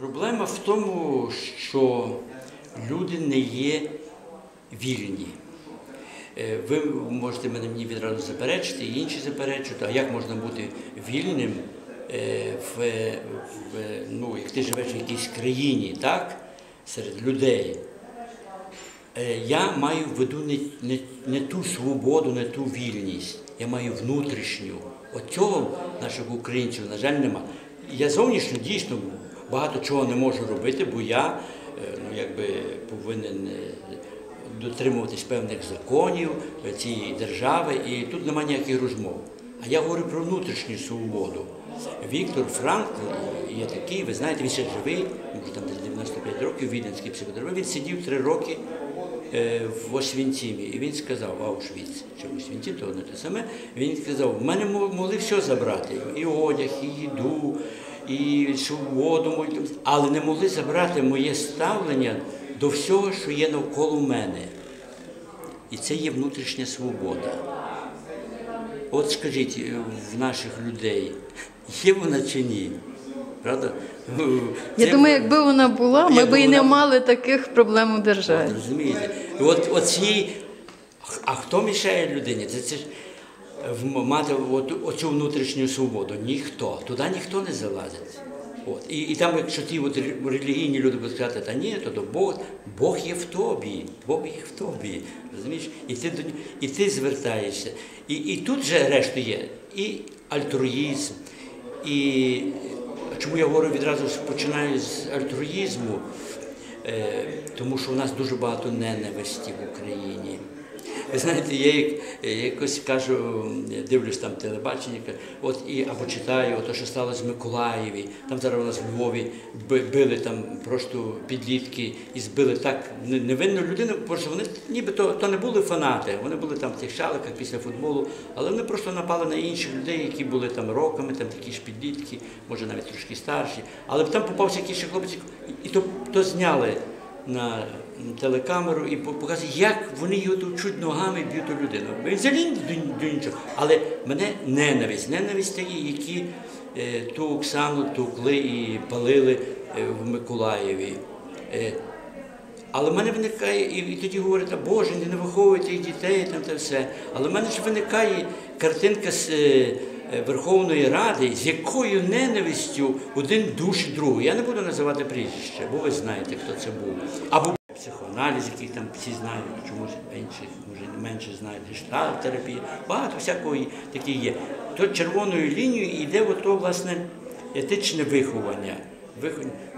Проблема в тому, що люди не є вільні. Е, Ви можете мене мені відразу заперечити, інші заперечують, а як можна бути вільним, е, в, в, ну, як ти живеш в якійсь країні, так? серед людей. Е, Я маю в виду не, не, не ту свободу, не ту вільність. Я маю внутрішню. От цього наших українців, на жаль, нема. Я зовнішньо дійсно багато чого не можу робити, бо я е, ну, якби, повинен е, дотримуватись певних законів е, цієї держави, і тут немає ніяких розмов. А я говорю про внутрішню свободу. Віктор Франкл є такий, ви знаєте, він ще живий, може там десь 95 років, віденський психотерапевт. Він сидів три роки в Освінцімі, і він сказав, в Аушвіц, чи Освінцім, то одне те саме. Він сказав, в мене могли все забрати, і одяг, і їду, і свободу, мою, але не могли забрати моє ставлення до всього, що є навколо мене. І це є внутрішня свобода. От скажіть, е, в наших людей є вона чи ні? Правда? Я Це- думаю, якби вона була, ми б і не вона- мали таких проблем у державі. Розумієте? От, от ці, а хто мішає людині? Це, це ж мати от, оцю внутрішню свободу. Ніхто. Туди ніхто не залазить. От. І, і там, якщо ті от релігійні люди будуть сказати, та ні, то, то Бог, Бог є в тобі, Бог є в тобі. Розумієш? І ти, до, і ти звертаєшся. І, і тут же решту є і альтруїзм, і чому я говорю відразу починаю з альтруїзму, Е, тому що у нас дуже багато ненависті в Україні. Ви знаєте, я як, е, якось кажу, е, дивлюсь там телебачення, от і або читаю, то, що сталося в Миколаєві, там зараз у нас в Львові били там просто підлітки і збили так невинну людину, що вони нібито то не були фанати, вони були там в тих шаликах після футболу, але вони просто напали на інших людей, які були там роками, там такі ж підлітки, може навіть трошки старші. Але там попався якийсь хлопець, і то, то зняли на телекамеру і по- показує, як вони його товчуть ногами б'ють ту людину. Взагалі до, нічого. Але мене ненависть, ненависть такі, які е, ту Оксану тукли і палили е, в Миколаєві. Е, але в мене виникає, і, тоді говорять, Боже, не виховуйте дітей, там те все. Але в мене ж виникає картинка з Верховної Ради, з якою ненавистю один душить другого. Я не буду називати прізвище, бо ви знаєте, хто це був. Або психоаналіз, який там всі знають, чомусь інші, може менше знають, гештальт-терапія, багато всякого є- таке є. То червоною лінією йде ото, власне, етичне. Виховання.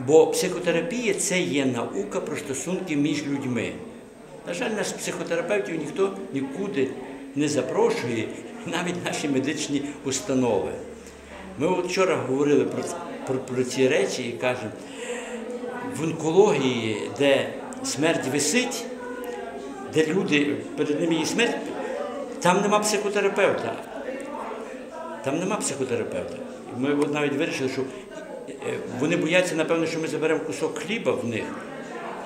Бо психотерапія це є наука про стосунки між людьми. На жаль, нас психотерапевтів ніхто нікуди не запрошує, навіть наші медичні установи. Ми вчора говорили про, про, про ці речі і кажемо, в онкології, де смерть висить, де люди, перед ними є смерть, там нема психотерапевта. Там нема психотерапевта. Ми от навіть вирішили, що е, вони бояться, напевно, що ми заберемо кусок хліба в них.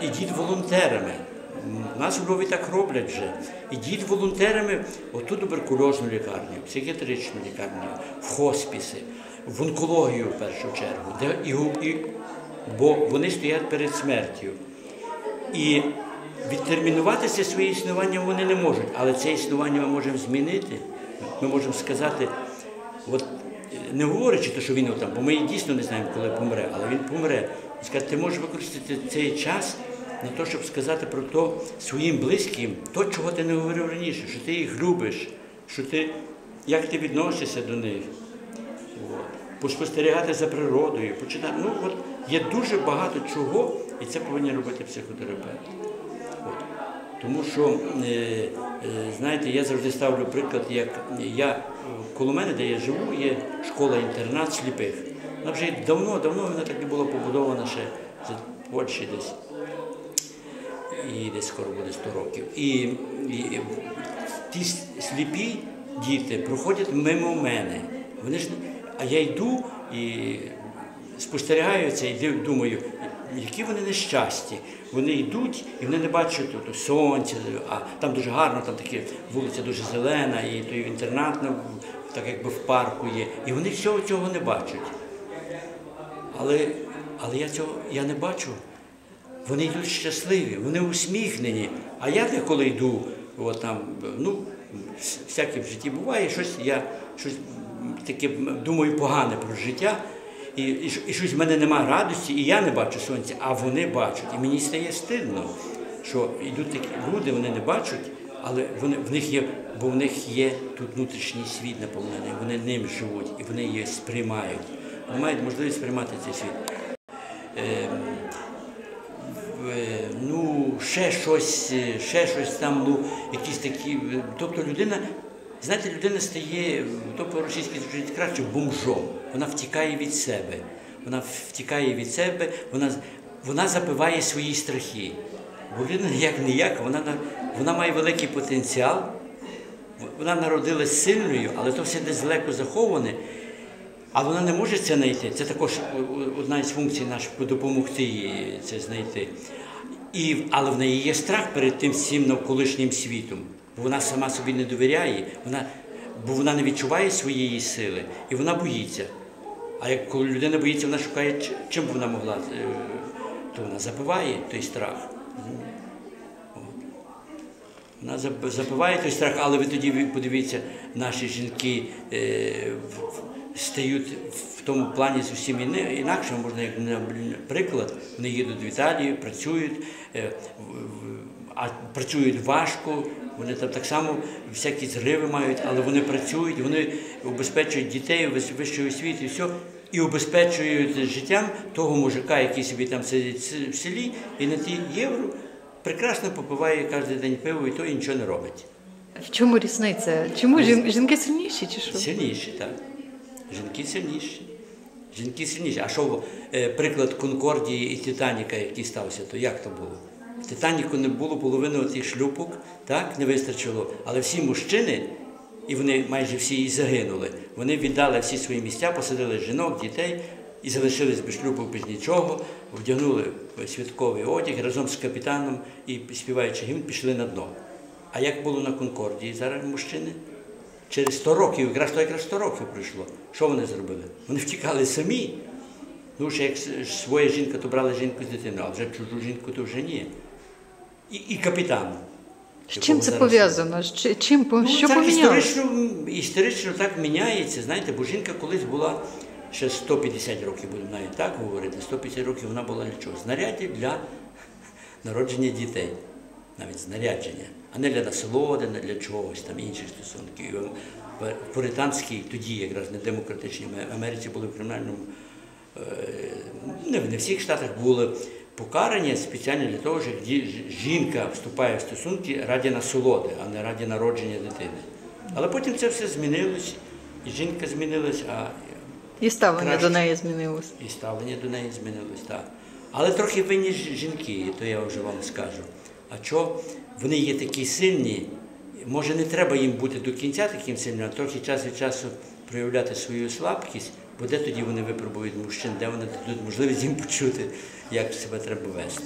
Ідіть волонтерами. Нас в Львові так роблять вже. Ідіть волонтерами в ту туберкульозну лікарню, психіатричну лікарню, в хоспіси, в онкологію в першу чергу. Де, і, і, бо вони стоять перед смертю. І відтермінуватися своє існування вони не можуть, але це існування ми можемо змінити. Ми можемо сказати, от е, не говорячи, те, що він там, бо ми дійсно не знаємо, коли помре, але він помре. Сказати, ти можеш використати цей час на те, щоб сказати про то своїм близьким, то, чого ти не говорив раніше, що ти їх любиш, що ти, як ти відносишся до них. От. Поспостерігати за природою, почитати. Ну, от є дуже багато чого, і це повинні робити психотерапевти. От. Тому що, е, е, знаєте, я завжди ставлю приклад, як я коло мене, де я живу, є школа-інтернат сліпих. Вона вже давно-давно вона так і була побудована ще в Польщі десь. І десь скоро буде 100 років. І, і ті сліпі діти проходять мимо мене. Вони ж, а я йду і спостерігаю це і думаю, які вони нещасті. Вони йдуть і вони не бачать тут сонця, а там дуже гарно, там такі вулиця дуже зелена, і той інтернат так якби в парку є. І вони всього цього не бачать. Але Але я цього я не бачу. Вони йдуть щасливі, вони усміхнені. А я деколи йду, от там, ну, всяке в житті буває, щось я щось таке думаю погане про життя. І, і, і щось в мене немає радості, і я не бачу сонця, а вони бачать. І мені стає стидно, що йдуть такі люди, вони не бачать, але вони, в них є, бо в них є тут внутрішній світ наповнений, вони ним живуть і вони її сприймають. Вони мають можливість сприймати цей світ. Ем, ну, ще щось, е, ще щось там, ну, якісь такі. е, Тобто людина, знаєте, людина стає, то по-російськи звучить краще, бомжом. Вона втікає від себе. Вона втікає від себе, вона, вона запиває свої страхи. Бо людина як не як, вона, вона має великий потенціал, вона народилась сильною, але то все десь далеко заховане. Але вона не може це знайти. Це також одна із функцій наших допомогти їй це знайти. І, але в неї є страх перед тим всім навколишнім світом. Бо вона сама собі не довіряє, вона, бо вона не відчуває своєї сили і вона боїться. А як коли людина боїться, вона шукає, чим б вона могла, е, то вона забиває той страх. Вона заб- забиває той страх, але ви тоді подивіться, наші жінки е, стають в тому плані зовсім інакше. Можна як наприклад, вони їдуть в Італію, працюють, е, а працюють важко. Вони там так само всякі зриви мають, але вони працюють, вони убезпечують дітей вищої освіти, і все. І убезпечують життям того мужика, який собі там сидить в селі, і на ті євро прекрасно попиває кожен день пиво, і то і нічого не робить. В чому різниця? Чому жінки сильніші чи що? Сильніші, так. Жінки сильніші. Жінки сильніші. А що е, приклад Конкордії і Титаніка, який стався, то як то було? В Титаніку не було половини тих шлюпок, так, не вистачило. Але всі мужчини, і вони майже всі і загинули, вони віддали всі свої місця, посадили жінок, дітей і залишились без шлюпок, без нічого, вдягнули святковий одяг разом з капітаном і співаючи гімн, пішли на дно. А як було на Конкордії зараз мужчини? Через 100 років, якраз то якраз 100 років пройшло. Що вони зробили? Вони втікали самі. Ну, ще як своя жінка, то брали жінку з дитиною, а вже чужу жінку то вже ні. І, і капітан. З чим це пов'язано? З чи- Чим Ну, що так історично, історично так міняється, знаєте, бо жінка колись була ще 150 років, будемо навіть так говорити, 150 років вона була для чого? Знаряддя для народження дітей, навіть знарядження, а не для насолоди, не для чогось там інших стосунків. В в пуританській, тоді якраз не демократичній Америці були в кримінальному е, не в всіх штатах були покарання спеціально для того, що жінка вступає в стосунки раді насолоди, а не раді народження дитини. Але потім це все змінилось, і жінка змінилась, а І ставлення Краще. до неї змінилося. і ставлення до неї змінилось, так. Але трохи винні жінки, то я вже вам скажу. А що вони є такі сильні, може не треба їм бути до кінця таким сильним, а трохи час від часу проявляти свою слабкість, бо де тоді вони випробують мужчин, де вони дадуть можливість їм почути, як себе треба вести.